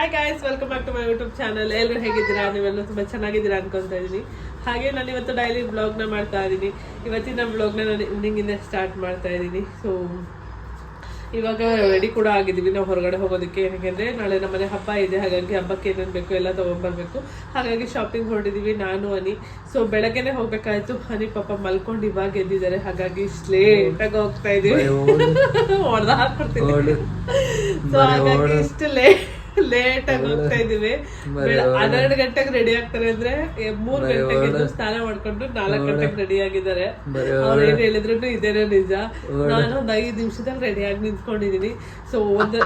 Hi guys welcome back to my YouTube channel ಎಲ್ಲರೂ ಹೇಗಿದ್ದೀರಾ? ನೀವೆಲ್ಲ ತುಂಬ ಚೆನ್ನಾಗಿದ್ದೀರಾ ಅನ್ಕೊಂತಾ ಇದ್ದೀನಿ. ಹಾಗೆ ನಾನು ಇವತ್ತು ಡೈಲಿ ಬ್ಲಾಗ್ನ ಮಾಡ್ತಾ ಇದ್ದೀನಿ. ಇವತ್ತಿನ ಬ್ಲಾಗ್ನ ನಾನು ಇವ್ನಿಂಗಿಂದ ಸ್ಟಾರ್ಟ್ ಮಾಡ್ತಾ ಇದ್ದೀನಿ. ಸೊ ಇವಾಗ ರೆಡಿ ಕೂಡ ಆಗಿದ್ದೀವಿ. ನಾವು ಹೊರಗಡೆ ಹೋಗೋದಕ್ಕೆ. ಏನಕ್ಕೆ ನಾಳೆ ನಮ್ಮನೆ ಹಬ್ಬ ಇದೆ. ಹಾಗಾಗಿ ಹಬ್ಬಕ್ಕೆ ಏನೇನು ಬೇಕು ಎಲ್ಲ ತೊಗೊಂಬರ್ಬೇಕು ಹಾಗಾಗಿ ಶಾಪಿಂಗ್ ಹೊರಟಿದ್ದೀವಿ. ನಾನು ಅನಿ ಸೊ ಬೆಳಗ್ಗೆನೆ ಹೋಗ್ಬೇಕಾಯ್ತು. ಹನಿ ಪಾಪ ಮಲ್ಕೊಂಡು ಇವಾಗ ಎದ್ದಿದ್ದಾರೆ. ಹಾಗಾಗಿ ಲೇಟಾಗಿ ಹೋಗ್ತಾ ಇದ್ದೀವಿ. ಹೊಡೆದ ಹಾಕ್ಬಿಡ್ತೀವಿ ಸೊ ಹಾಗಾಗಿ ಇಷ್ಟು ಲೇಟ್ ಲೇಟ್ ಆಗಿ ಹೋಗ್ತಾ ಇದೀವಿ ಹನ್ನೆರಡು ಗಂಟೆಗೆ ರೆಡಿ ಆಗ್ತಾರೆ ಅಂದ್ರೆ ಮೂರ್ ಗಂಟೆಗೆ ಎದ್ದು ಸ್ನಾನ ಮಾಡ್ಕೊಂಡು ನಾಲ್ಕು ಗಂಟೆಗೆ ರೆಡಿ ಆಗಿದ್ದಾರೆ. ಅವ್ರು ಏನ್ ಹೇಳಿದ್ರು ಇದೇನೇ ನಿಜ. ನಾನು ಒಂದ್ ಐದು ನಿಮಿಷದಲ್ಲಿ ರೆಡಿ ಆಗಿ ನಿಂತ್ಕೊಂಡಿದೀನಿ. ಸೊ ಒಂದು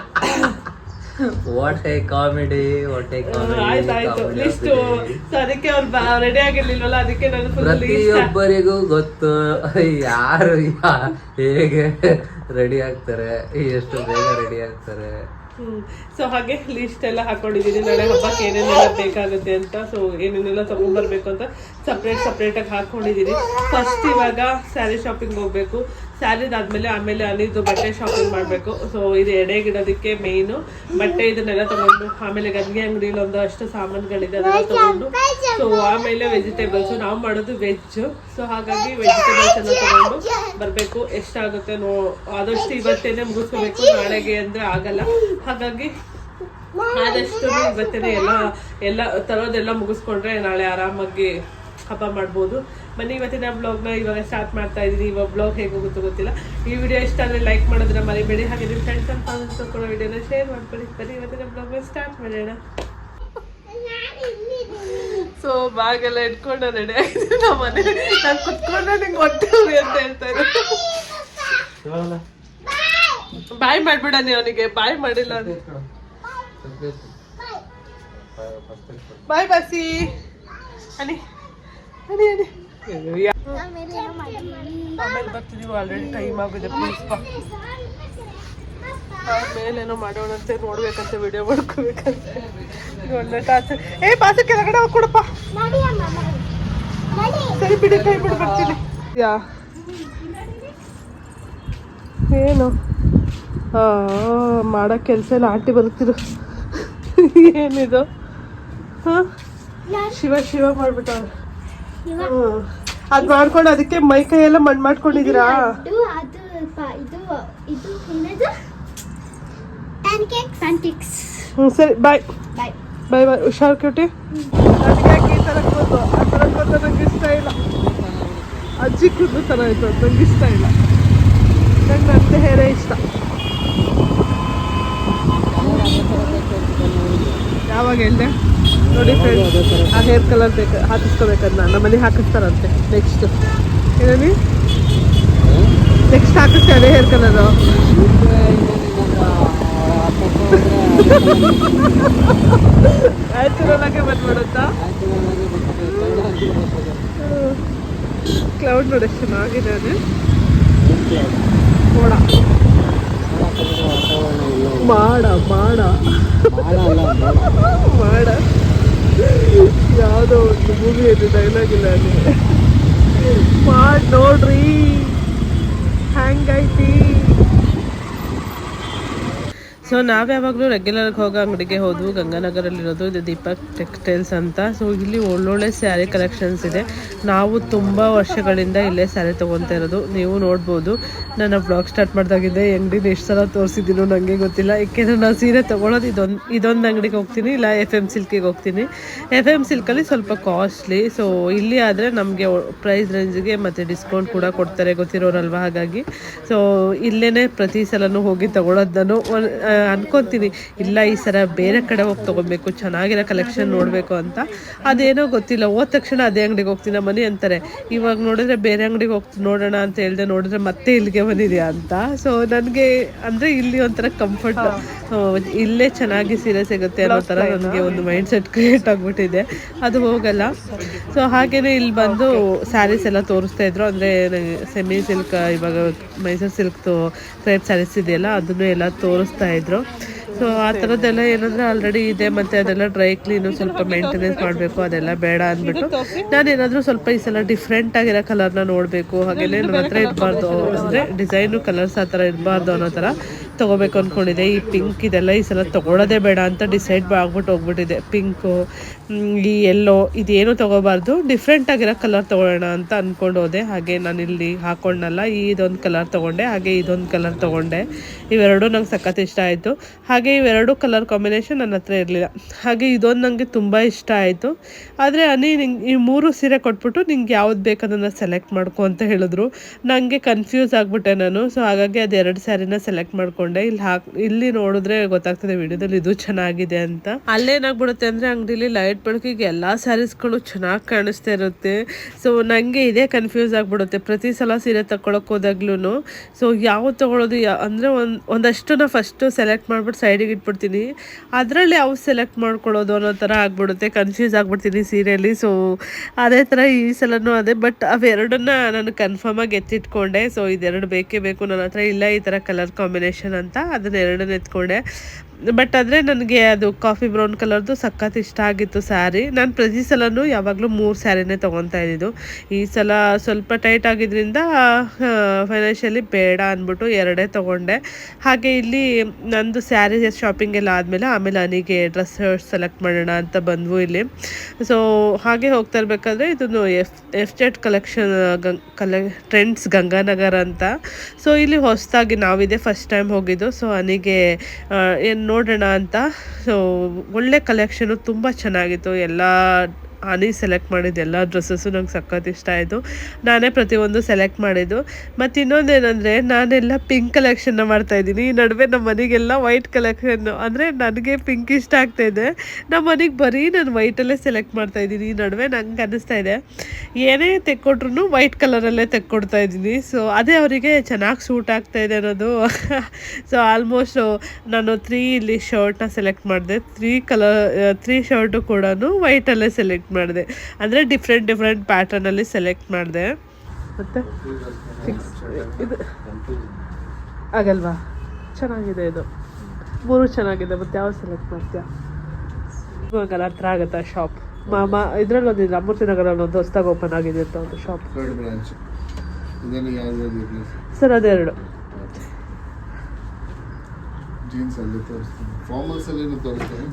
what a comedy what a ಅದಕ್ಕೆ ಅವ್ರು ರೆಡಿ ಆಗಿರ್ಲಿಲ್ವಲ್ಲ ಅದಕ್ಕೆ ನಾನು ಪ್ರತಿಯೊಬ್ಬರಿಗೂ ಗೊತ್ತು. ಯಾರು ಹೇಗೆ ರೆಡಿ ಆಗ್ತಾರೆ ಎಷ್ಟು ಬೇಗ ರೆಡಿ ಆಗ್ತಾರೆ. ಸೊ ಹಾಗೆ ಲಿಸ್ಟ್ ಎಲ್ಲ ಹಾಕೊಂಡಿದ್ದೀನಿ ನಾಳೆ ಹಬ್ಬಕ್ಕೆ ಏನೇನೆಲ್ಲ ಬೇಕಾಗುತ್ತೆ ಅಂತ. ಸೊ ಏನೇನೆಲ್ಲ ತಗೊಂಡ್ಬರ್ಬೇಕು ಅಂತ ಸಪ್ರೇಟ್ ಆಗಿ ಹಾಕೊಂಡಿದ್ದೀನಿ ಫಸ್ಟ್ ಇವಾಗ ಸ್ಯಾರಿ ಶಾಪಿಂಗ್ ಹೋಗ್ಬೇಕು. ಸ್ಯಾರಿದಾದ್ಮೇಲೆ ಆಮೇಲೆ ಅನಿದು ಬಟ್ಟೆ ಶಾಪಿಂಗ್ ಮಾಡಬೇಕು. ಸೊ ಇದು ಎಡೆಗಿಡೋದಕ್ಕೆ ಮೇಯ್ನು ಬಟ್ಟೆ ಇದನ್ನೆಲ್ಲ ತಗೊಂಡು, ಆಮೇಲೆ ಗಂಗೆ ಅಂಗಡಿಯಲ್ಲಿ ಒಂದು ಅಷ್ಟು ಸಾಮಾನುಗಳಿದೆ, ಅದೆಲ್ಲ ತಗೊಂಡು. ಸೊ ಆಮೇಲೆ ವೆಜಿಟೇಬಲ್ಸು ನಾವು ಮಾಡೋದು ವೆಜ್ ಸೊ ಹಾಗಾಗಿ ವೆಜಿಟೇಬಲ್ಸ್ ಎಲ್ಲ ತಗೊಂಡು ಬರಬೇಕು, ಎಷ್ಟಾಗುತ್ತೆ ನೋ, ಆದಷ್ಟು ಇವತ್ತೇನೆ ಮುಗಿಸ್ಕೋಬೇಕು, ನಾಳೆಗೆ ಅಂದ್ರೆ ಆಗಲ್ಲ. ಹಾಗಾಗಿ ಆದಷ್ಟು ಇವತ್ತೇನೆ ಎಲ್ಲ ಎಲ್ಲ ತರೋದೆಲ್ಲ ಮುಗಿಸ್ಕೊಂಡ್ರೆ ನಾಳೆ ಆರಾಮಾಗಿ ಹಬ್ಬ ಮಾಡ್ಬೋದು. ಬನ್ನಿ, ಇವತ್ತಿನ ಬ್ಲಾಗ್ನ ಇವಾಗ ಸ್ಟಾರ್ಟ್ ಮಾಡ್ತಾ ಇದ್ದೀನಿ ಇವಾಗ ಬ್ಲಾಗ್ ಹೇಗೆ ಹೋಗುತ್ತೋ ಗೊತ್ತಿಲ್ಲ. ಈ ವಿಡಿಯೋ ಇಷ್ಟ ಆದರೆ ಲೈಕ್ ಮಾಡೋದನ್ನ ಮರಿಬೇಡಿ. ಹಾಗೆ ನಿಮ್ಮ ಫ್ರೆಂಡ್ಸ್ ಅಂತ ಫ್ಯಾಮಿಲಿ ಕೂಡ ವಿಡಿಯೋನ ಶೇರ್ ಮಾಡ್ಕೊಳ್ಳಿ. ಬನ್ನಿ, ಇವತ್ತಿನ ಬ್ಲಾಗ್ನ ಸ್ಟಾರ್ಟ್ ಮಾಡೋಣ. ಸೊ ಬ್ಯಾಗ್ ಎಲ್ಲ ಇಟ್ಕೊಂಡು ರೆಡಿ ಆಗಿದ್ದೀನಿ. ನಮ್ಮ ಮನೆ. ನಾನು ಕುತ್ಕೊಂಡ್ರೆ ನಿಂಗೆ ಹೊಟ್ಟೆ ಉರಿ ಅಂತ ಹೇಳ್ತಾರೆ. ಬಾಯ್ ಮಾಡ್ಬಿಡ ನೀ ಅವನಿಗೆ. ಬಾಯ್ ಮಾಡಿಲ್ಲ ಬಾಯ್ ಬಾಸಿ ಅನಿ ಅನಿ ಅನಿ ಆಮೇಲೆ ಬರ್ತಿದೀವಿ? ಆಲ್ರೆಡಿ ಟೈಮ್ ಆಗಿದೆ. ಪ್ಲೀಸ್ ಬಾ. ಆಮೇಲೇನೋ ಮಾಡೋಣಂತೆ, ನೋಡ್ಬೇಕಂತೆ ವಿಡಿಯೋ ಮಾಡ್ಕೋಬೇಕಂತೆ. ಒಳ್ಳೆ ಟಾಚ್ ಏ ಪಾಸ ಕೆಳಗಡೆ ಕೊಡಪ್ಪ. ಸರಿ ಬಿಡಿ, ಕೈ ಬಿಡು, ಬರ್ತೀನಿ. ಯಾ. ಏನು? ಮಾಡೋ ಕೆಲಸ ಎಲ್ಲ ಆಂಟಿ ಬರ್ತಿರು ಏನಿದು? ಹಾ? ಶಿವ ಶಿವ ಮಾಡ್ಬಿಟ್ಟವ್ರು. ಹ್ಮ್. ಅದ್ ಮಾಡ್ಕೊಂಡು ಅದಕ್ಕೆ ಮೈ, ಕೈ ಎಲ್ಲ ಮಣ್ಣು ಮಾಡ್ಕೊಂಡಿದ್ದೀರಾ? ಇದು ಪ್ಯಾನ್ಕೇಕ್ ಪ್ಯಾನ್ಕೇಕ್ಸ್ ಹ್ಞೂ ಸರಿ ಬಾಯ್ ಬಾಯ್ ಬಾಯ್ ಬಾಯ್ ಹುಷಾರ್ ಕ್ಯೂಟಿ ಈ ಥರ ಕೂತು ಆ ಥರ ಕೂತು ನಂಗೆ ಇಷ್ಟ ಇಲ್ಲ. ಅಜ್ಜಿ ಕೂದಲು ಥರ ಆಯಿತು ಅದು ನಂಗೆ ಇಷ್ಟ ಇಲ್ಲ. ನಂಗೆ ನಂತೆ ಹೇರೇ ಇಷ್ಟ. ಯಾವಾಗ ಹೇಳಿದೆ? ನೋಡಿ ಫ್ರೆಂಡ್ಸ್ ಆ ಹೇರ್ ಕಲರ್ ಬೇಕು ಹಾಕಿಸ್ಕೋಬೇಕನ್ನ ನಮ್ಮಲ್ಲಿ ಹಾಕಿಸ್ತಾರಂತೆ ನೆಕ್ಸ್ಟ್ ಏನೀ ನೆಕ್ಸ್ಟ್ ಹಾಕಿಸ್ತಾರೆ ಅದೇ ಹೇರ್ ಕಲರು ನ್ಯಾಚುರಲ್ ಬಂದ್ಬಿಡುತ್ತಾ? ಕ್ಲೌಡ್ ನೋಡಿ ಚೆನ್ನಾಗಿದೆ ಅದು ಮೋಡ, ಮಾಡ. ಮಾಡ. ಮಾಡ ಯಾವುದೋ ಒಂದು ಮೂವಿ ಅದು ಡೈಲಾಗ್ ಇಲ್ಲ ಅಲ್ಲಿ. ಮಾಡ್, ನೋಡ್ರಿ. ಹ್ಯಾಂಗೈತಿ ಸೊ ನಾವು ಯಾವಾಗಲೂ ರೆಗ್ಯುಲರ್ಗೆ ಹೋಗೋ ಅಂಗಡಿಗೆ ಹೋದ್ವು. ಗಂಗಾನಗರಲ್ಲಿರೋದು ಇದು ದೀಪಕ್ ಟೆಕ್ಸ್ಟೈಲ್ಸ್ ಅಂತ. ಸೊ ಇಲ್ಲಿ ಒಳ್ಳೊಳ್ಳೆ ಸ್ಯಾರಿ ಕಲೆಕ್ಷನ್ಸ್ ಇದೆ. ನಾವು ತುಂಬ ವರ್ಷಗಳಿಂದ ಇಲ್ಲೇ ಸ್ಯಾರಿ ತೊಗೊತಾ ಇರೋದು. ನೀವು ನೋಡ್ಬೋದು. ನಾನು ಬ್ಲಾಗ್ ಸ್ಟಾರ್ಟ್ ಮಾಡಿದಾಗಿದ್ದೆ ಅಂಗಡಿನ ಎಷ್ಟು ಸಲ ತೋರಿಸಿದ್ದೀನೋ ನನಗೆ ಗೊತ್ತಿಲ್ಲ. ಏಕೆಂದರೆ ನಾನು ಸೀರೆ ತೊಗೊಳೋದು ಇದೊಂದು ಇದೊಂದು ಅಂಗಡಿಗೆ ಹೋಗ್ತೀನಿ, ಇಲ್ಲ ಎಫ್ ಎಂ ಸಿಲ್ಕಿಗೆ ಹೋಗ್ತೀನಿ. ಎಫ್ ಎಂ ಸಿಲ್ಕಲ್ಲಿ ಸ್ವಲ್ಪ ಕಾಸ್ಟ್ಲಿ ಸೊ ಇಲ್ಲಿ ಆದರೆ ನಮಗೆ ಪ್ರೈಸ್ ರೇಂಜ್ಗೆ ಮತ್ತು ಡಿಸ್ಕೌಂಟ್ ಕೂಡ ಕೊಡ್ತಾರೆ. ಗೊತ್ತಿರೋರಲ್ವ ಹಾಗಾಗಿ. ಸೊ ಇಲ್ಲೇ ಪ್ರತಿ ಸಲನೂ ಹೋಗಿ ತೊಗೊಳೋದನ್ನು ಅನ್ಕೊಂತೀನಿ. ಇಲ್ಲ ಈ ಸಲ ಬೇರೆ ಕಡೆ ಹೋಗಿ ತೊಗೊಬೇಕು ಚೆನ್ನಾಗಿರೋ ಕಲೆಕ್ಷನ್ ನೋಡಬೇಕು ಅಂತ. ಅದೇನೋ ಗೊತ್ತಿಲ್ಲ. ಹೋದ ತಕ್ಷಣ ಅದೇ ಅಂಗಡಿಗೆ ಹೋಗ್ತೀನಿ. ಮನೆ ಅಂತಾರೆ ಇವಾಗ ನೋಡಿದ್ರೆ ಬೇರೆ ಅಂಗಡಿಗೆ ಹೋಗ್ತೀನಿ ನೋಡೋಣ ಅಂತ ಹೇಳಿದೆ ನೋಡಿದ್ರೆ ಮತ್ತೆ ಇಲ್ಲಿಗೆ ಬಂದಿದೆಯಾ ಅಂತ. ಸೊ ನನಗೆ ಅಂದರೆ ಇಲ್ಲಿ ಒಂಥರ ಕಂಫರ್ಟ್ ಇಲ್ಲೇ ಚೆನ್ನಾಗಿ ಸೀರೆ ಸಿಗುತ್ತೆ ಅನ್ನೋ ಥರ ನನಗೆ ಒಂದು ಮೈಂಡ್ ಸೆಟ್ ಕ್ರಿಯೇಟ್ ಆಗಿಬಿಟ್ಟಿದೆ. ಅದು ಹೋಗಲ್ಲ. ಸೊ ಹಾಗೇ ಇಲ್ಲಿ ಬಂದು ಸ್ಯಾರೀಸ್ ಎಲ್ಲ ತೋರಿಸ್ತಾ ಇದ್ರು. ಅಂದರೆ ಸೆಮಿ ಸಿಲ್ಕ್ ಇವಾಗ ಮೈಸೂರು ಸಿಲ್ಕ್ ಕ್ರೇಪ್ ಸ್ಯಾರೀಸ್ ಇದೆಯಲ್ಲ ಅದನ್ನು ಎಲ್ಲ ತೋರಿಸ್ತಾ ಇದ್ರು. ಸೊ ಆ ಥರದ್ದೆಲ್ಲ ಏನಂದ್ರೆ ಆಲ್ರೆಡಿ ಇದೆ, ಮತ್ತೆ ಅದೆಲ್ಲ ಡ್ರೈ ಕ್ಲೀನು ಸ್ವಲ್ಪ ಮೇಂಟೆನೆನ್ಸ್ ಮಾಡಬೇಕು, ಅದೆಲ್ಲ ಬೇಡ ಅಂದ್ಬಿಟ್ಟು ನಾನು ಏನಾದರೂ ಸ್ವಲ್ಪ ಈ ಸಲ ಡಿಫ್ರೆಂಟ್ ಆಗಿರೋ ಕಲರ್ನ ನೋಡಬೇಕು. ಹಾಗೆಯೇ ನನ್ನ ಹತ್ರ ಇರಬಾರ್ದು. ಅಂದರೆ ಡಿಸೈನು ಕಲರ್ಸ್ ಆ ಥರ ಇರಬಾರ್ದು ಅನ್ನೋ ಥರ. ತೊಗೋಬೇಕು ಅಂದ್ಕೊಂಡಿದ್ದೆ ಈ ಪಿಂಕ್ ಇದೆಲ್ಲ ಈ ಸಲ ತೊಗೊಳೋದೇ ಬೇಡ ಅಂತ ಡಿಸೈಡ್ ಆಗ್ಬಿಟ್ಟು ಹೋಗ್ಬಿಟ್ಟಿದೆ. ಪಿಂಕು ಈ ಎಲ್ಲೋ ಇದೇನು ತೊಗೋಬಾರ್ದು. ಡಿಫ್ರೆಂಟ್ ಆಗಿರೋ ಕಲರ್ ತೊಗೊಳ್ಳೋಣ ಅಂತ ಅಂದ್ಕೊಂಡು ಹೋದೆ. ಹಾಗೆ ನಾನು ಇಲ್ಲಿ ಹಾಕೊಂಡಲ್ಲ ಈ ಇದೊಂದು ಕಲರ್ ತೊಗೊಂಡೆ, ಹಾಗೆ ಇದೊಂದು ಕಲರ್ ತೊಗೊಂಡೆ. ಇವೆರಡು ನಂಗೆ ಸಖತ್ ಇಷ್ಟ ಆಯಿತು. ಹಾಗೆ ಇವೆರಡು ಕಲರ್ ಕಾಂಬಿನೇಷನ್ ನನ್ನ ಹತ್ರ ಇರಲಿಲ್ಲ. ಹಾಗೆ ಇದೊಂದು ನನಗೆ ತುಂಬ ಇಷ್ಟ ಆಯಿತು. ಆದರೆ ಅನಿ ನಿಂಗೆ ಈ ಮೂರು ಸೀರೆ ಕೊಟ್ಬಿಟ್ಟು ನಿಂಗೆ ಯಾವ್ದು ಬೇಕು ಅದನ್ನು ಸೆಲೆಕ್ಟ್ ಮಾಡ್ಕೊ ಅಂತ ಹೇಳಿದ್ರು. ನನಗೆ ಕನ್ಫ್ಯೂಸ್ ಆಗಿಬಿಟ್ಟೆ ನಾನು. ಸೊ ಹಾಗಾಗಿ ಅದು ಎರಡು ಸ್ಯಾರಿನ ಸೆಲೆಕ್ಟ್ ಮಾಡ್ಕೊಂಡೆ. ಇಲ್ಲಿ ಹಾಕ್, ಇಲ್ಲಿ ನೋಡಿದ್ರೆ ಗೊತ್ತಾಗ್ತದೆ ವಿಡಿಯೋದಲ್ಲಿ ಇದು ಚೆನ್ನಾಗಿದೆ ಅಂತ. ಅಲ್ಲೇನಾಗ್ಬಿಡುತ್ತೆ ಅಂದ್ರೆ ಅಂಗಡಿಲಿ ಲೈಟ್ ಬೆಳಕಿಗೆ ಎಲ್ಲಾ ಸ್ಯಾರೀಸ್ಗಳು ಚೆನ್ನಾಗಿ ಕಾಣಿಸ್ತಾ ಇರುತ್ತೆ. ಸೊ ನನಗೆ ಇದೇ ಕನ್ಫ್ಯೂಸ್ ಆಗಿಬಿಡುತ್ತೆ. ಪ್ರತಿ ಸಲ ಸೀರೆ ತಕೊಳಕ್ ಹೋದಾಗ್ಲೂ ಸೊ ಯಾವ್ದು ತೊಗೊಳೋದು ಯಾ, ಅಂದರೆ ಒಂದು ನಾ ಫಸ್ಟು ಸೆಲೆಕ್ಟ್ ಮಾಡ್ಬಿಟ್ಟು ಸೈಡಿಗೆ ಇಟ್ಬಿಡ್ತೀನಿ. ಅದರಲ್ಲಿ ಯಾವ ಸೆಲೆಕ್ಟ್ ಮಾಡ್ಕೊಳ್ಳೋದು ಅನ್ನೋ ಥರ ಆಗ್ಬಿಡುತ್ತೆ. ಕನ್ಫ್ಯೂಸ್ ಆಗ್ಬಿಡ್ತೀನಿ ಸೀರೆಯಲ್ಲಿ ಸೊ ಅದೇ ಥರ ಈ ಸಲನೂ ಅದೇ. ಬಟ್ ಅವೆರಡನ್ನ ನಾನು ಕನ್ಫರ್ಮ್ ಆಗಿ ಎತ್ತಿಟ್ಕೊಂಡೆ. ಸೊ ಇದೆರಡು ಬೇಕೇ ಬೇಕು. ನನ್ನ ಹತ್ರ ಇಲ್ಲ ಈ ಥರ ಕಲರ್ ಕಾಂಬಿನೇಷನ್ ಅಂತ ಅದನ್ನ ಎರಡನ್ನ ಎತ್ಕೊಂಡೆ. ಬಟ್ ಆದರೆ ನನಗೆ ಅದು ಕಾಫಿ ಬ್ರೌನ್ ಕಲರ್ದು ಸಖತ್ ಇಷ್ಟ ಆಗಿತ್ತು ಸ್ಯಾರಿ ನಾನು ಪ್ರತಿ ಸಲನೂ ಯಾವಾಗಲೂ ಮೂರು ಸ್ಯಾರಿನೇ ತೊಗೊತಾ ಇದ್ದಿದ್ದು. ಈ ಸಲ ಸ್ವಲ್ಪ ಟೈಟ್ ಆಗಿದ್ದರಿಂದ ಫೈನಾನ್ಷಿಯಲಿ ಬೇಡ ಅಂದ್ಬಿಟ್ಟು ಎರಡೇ ತೊಗೊಂಡೆ. ಹಾಗೆ ಇಲ್ಲಿ ನಂದು ಸ್ಯಾರಿ ಶಾಪಿಂಗ್ ಎಲ್ಲ ಆದಮೇಲೆ ಆಮೇಲೆ ಅನಿಗೆ ಡ್ರೆಸ್ ಸೆಲೆಕ್ಟ್ ಮಾಡೋಣ ಅಂತ ಬಂದ್ವು ಇಲ್ಲಿ. ಸೊ ಹಾಗೆ ಹೋಗ್ತಾ ಇರಬೇಕಾದ್ರೆ ಇದನ್ನು ಎಫ್ ಎಫ್ ಜೆಡ್ ಕಲೆಕ್ಷನ್ ಕಲೆ ಟ್ರೆಂಡ್ಸ್ ಗಂಗಾನಗರ ಅಂತ. ಸೊ ಇಲ್ಲಿ ಹೊಸದಾಗಿ ನಾವಿದೆ ಫಸ್ಟ್ ಟೈಮ್ ಹೋಗಿದ್ದು. ಸೊ ಅನಿಗೆ ಏನು ನೋಡೋಣ ಅಂತ. ಸೊ ಒಳ್ಳೆ ಕಲೆಕ್ಷನು ತುಂಬ ಚೆನ್ನಾಗಿತ್ತು. ಎಲ್ಲ ಹನಿ ಸೆಲೆಕ್ಟ್ ಮಾಡಿದ್ದು ಎಲ್ಲ ಡ್ರೆಸ್ಸಸ್ಸು ನಂಗೆ ಸಖತ್ ಇಷ್ಟ ಆಯಿತು. ನಾನೇ ಪ್ರತಿಯೊಂದು ಸೆಲೆಕ್ಟ್ ಮಾಡಿದ್ದು. ಮತ್ತು ಇನ್ನೊಂದೇನಂದರೆ ನಾನೆಲ್ಲ ಪಿಂಕ್ ಕಲೆಕ್ಷನ್ನ ಮಾಡ್ತಾಯಿದ್ದೀನಿ ಈ ನಡುವೆ ನಮ್ಮ ಮನೆಗೆಲ್ಲ ವೈಟ್ ಕಲೆಕ್ಷನ್ನು ಅಂದರೆ ನನಗೆ ಪಿಂಕ್ ಇಷ್ಟ ಆಗ್ತಾ ಇದೆ. ನಮ್ಮ ಮನೆಗೆ ಬರೀ ನಾನು ವೈಟಲ್ಲೇ ಸೆಲೆಕ್ಟ್ ಮಾಡ್ತಾಯಿದ್ದೀನಿ ಈ ನಡುವೆ ನಂಗೆ ಅನ್ನಿಸ್ತಾ ಇದೆ. ಏನೇ ತೆಕ್ಕೊಟ್ರು ವೈಟ್ ಕಲರಲ್ಲೇ ತೆಕ್ಕೊಡ್ತಾ ಇದ್ದೀನಿ. ಸೊ ಅದೇ ಅವರಿಗೆ ಚೆನ್ನಾಗಿ ಸೂಟ್ ಆಗ್ತಾಯಿದೆ ಅನ್ನೋದು. ಸೊ ಆಲ್ಮೋಸ್ಟ್ ನಾನು ತ್ರೀ ಇಲ್ಲಿ ಶರ್ಟ್ನ ಸೆಲೆಕ್ಟ್ ಮಾಡಿದೆ. ತ್ರೀ ಕಲರ್ ತ್ರೀ ಶರ್ಟು ಕೂಡ ವೈಟಲ್ಲೇ ಸೆಲೆಕ್ಟ್ ಮಾಡಿದೆ. ಅಂದರೆ ಡಿಫ್ರೆಂಟ್ ಡಿಫ್ರೆಂಟ್ ಪ್ಯಾಟರ್ನಲ್ಲಿ ಸೆಲೆಕ್ಟ್ ಮಾಡಿದೆ. ಮತ್ತು ಫಿಕ್ಸ್ ಇದು ಆಗಲ್ವಾ? ಚೆನ್ನಾಗಿದೆ ಇದು. ಮೂರು ಚೆನ್ನಾಗಿದೆ ಮತ್ತೆ ಯಾವ ಸೆಲೆಕ್ಟ್ ಮಾಡ್ತೀಯಾ? ಇವಾಗ ಹತ್ರ ಆಗುತ್ತಾ ಶಾಪ್ ಮಾಮ ಇದ್ರಲ್ಲಿ ಒಂದು ಅಮೃತಿ ನಗರಲ್ಲಿ ಒಂದು ಹೊಸದಾಗಿ ಓಪನ್ ಆಗಿದೆ ಅಂತ ಒಂದು ಶಾಪ್ ಸರ್ ಅದೆರಡು.